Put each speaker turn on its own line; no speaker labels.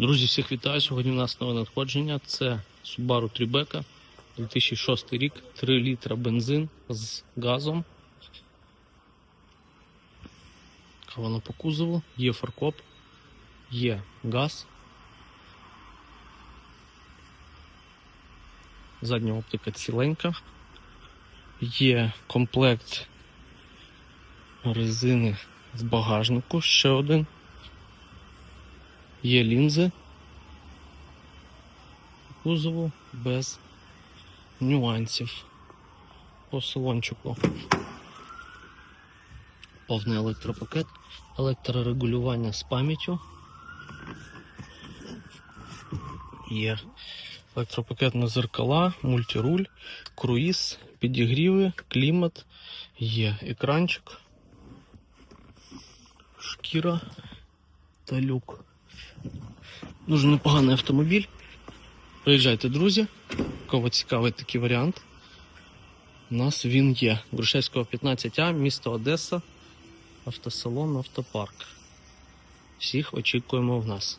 Друзі, всіх вітаю. Сьогодні у нас нове надходження. Це Subaru Tribeca 2006 рік, 3 літра бензин з газом. Вона по кузову, є фаркоп, є газ. Задня оптика ціленька. Є комплект резини з багажнику, ще один. Є лінзи кузову без нюансів по салончику. Повний електропакет, електрорегулювання з пам'яттю. Є електропакет на зеркала, мультируль, круїз, підігріви, клімат, є екранчик, шкіра та люк. Дуже непоганий автомобіль. Приїжджайте, друзі. Кого цікавий такий варіант. У нас він є. Грушевського 15А, місто Одеса, автосалон, автопарк. Всіх очікуємо в нас.